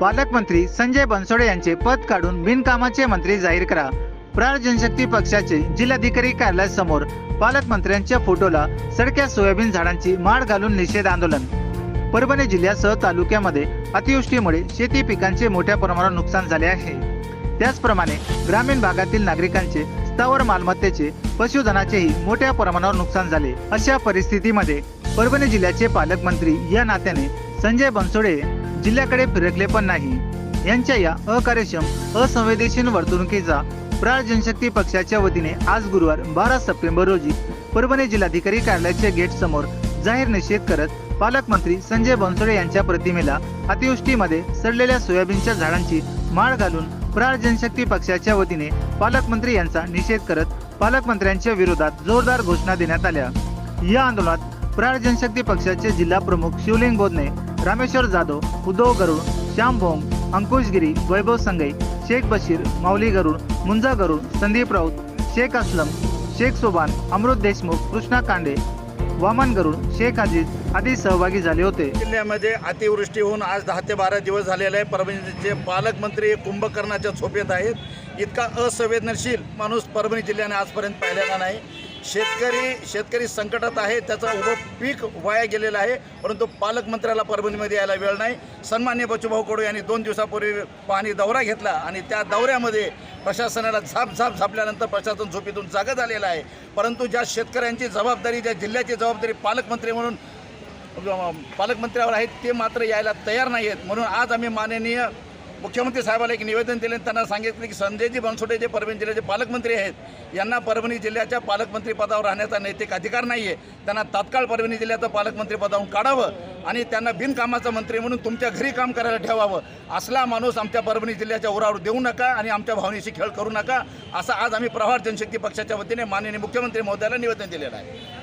पालकमंत्री संजय बनसोडे यांचे पद काढून बिनकामाचे मंत्री जाहीर करा. प्राण जनशक्ती पक्षाचे जिल्हाधिकारी कार्यालयासमोर पालकमंत्र्यांच्या फोटोला सडक्या सोयाबीन झाडांची माळ घालून निषेध आंदोलन. परभणी जिल्ह्यासह तालुक्यामध्ये अतिवृष्टीमुळे शेती पिकांचे मोठ्या प्रमाणावर नुकसान झाले आहे. त्याचप्रमाणे ग्रामीण भागातील नागरिकांचे स्थावर मालमत्तेचे पशुधनाचेही मोठ्या प्रमाणावर नुकसान झाले. अशा परिस्थितीमध्ये परभणी जिल्ह्याचे पालकमंत्री या नात्याने संजय बनसोडे जिल्ह्याकडे फिरकले पण नाही. यांच्या या अकार्यक्षम असंवेदनशील वर्तणुकीचा प्राळ जनशक्ती पक्षाच्या वतीने आज गुरुवार बारा सप्टेंबर रोजी परभणी जिल्हाधिकारी कार्यालयाच्या गेट समोर जाहीर निषेध करत पालकमंत्री संजय बनसोडे यांच्या प्रतिमेला अतिवृष्टीमध्ये सडलेल्या सोयाबीनच्या झाडांची माळ घालून प्राळ जनशक्ती पक्षाच्या वतीने पालकमंत्री यांचा निषेध करत पालकमंत्र्यांच्या विरोधात जोरदार घोषणा देण्यात आल्या. या आंदोलनात प्राळ जनशक्ती पक्षाचे जिल्हा प्रमुख शिवलिंग बोधने रामेश्वर जाधव उद्धव गरुड श्याम भोंग अंकुश गिरी वैभव संगई शेख बशीर माऊली गरुड मुंजा गरुड संदीप राऊत शेख असलम शेख सोबान अमृत देशमुख कृष्णा कांडे वामन गरुड शेख अजीज आदी सहभागी झाले होते. जिल्ह्यामध्ये अतिवृष्टी होऊन आज दहा ते बारा दिवस झालेले आहे. परभणीचे पालकमंत्री कुंभकर्णाच्या झोपेत आहेत. इतका असंवेदनशील माणूस परभणी जिल्ह्याने आजपर्यंत पाहिलेला नाही. शेतकरी शेतकरी संकटात आहे त्याचं उभं पीक वाया गेलेलं आहे परंतु पालकमंत्र्याला परभणीमध्ये यायला वेळ नाही. सन्मान्य बचूभाऊ कडू यांनी दोन दिवसापूर्वी पाणी दौरा घेतला आणि त्या दौऱ्यामध्ये प्रशासनाला झाप झाप झापल्यानंतर प्रशासन झोपेतून जागा झालेलं आहे. परंतु ज्या शेतकऱ्यांची जबाबदारी ज्या जिल्ह्याची जबाबदारी पालकमंत्री म्हणून पालकमंत्र्यावर आहेत ते मात्र यायला तयार नाही आहेत म्हणून आज आम्ही माननीय मुख्यमंत्री साहेबाला एक निवेदन दिले त्यांना सांगितले की संजयजी बनसोडे जे परभणी जिल्ह्याचे पालकमंत्री आहेत. यांना परभणी जिल्ह्याच्या पालकमंत्री पदावर राहण्याचा नैतिक अधिकार नाही आहे त्यांना तात्काळ परभणी जिल्ह्याचं पालकमंत्री पदावरून काढावं आणि त्यांना बिनकामाचं मंत्री म्हणून तुमच्या घरी काम करायला ठेवावं. असला माणूस आमच्या परभणी जिल्ह्याच्या उरावर देऊ नका आणि आमच्या भावनेशी खेळ करू नका असं आज आम्ही प्रहार जनशक्ती पक्षाच्या वतीने माननीय मुख्यमंत्री महोदयाला निवेदन दिलेलं आहे.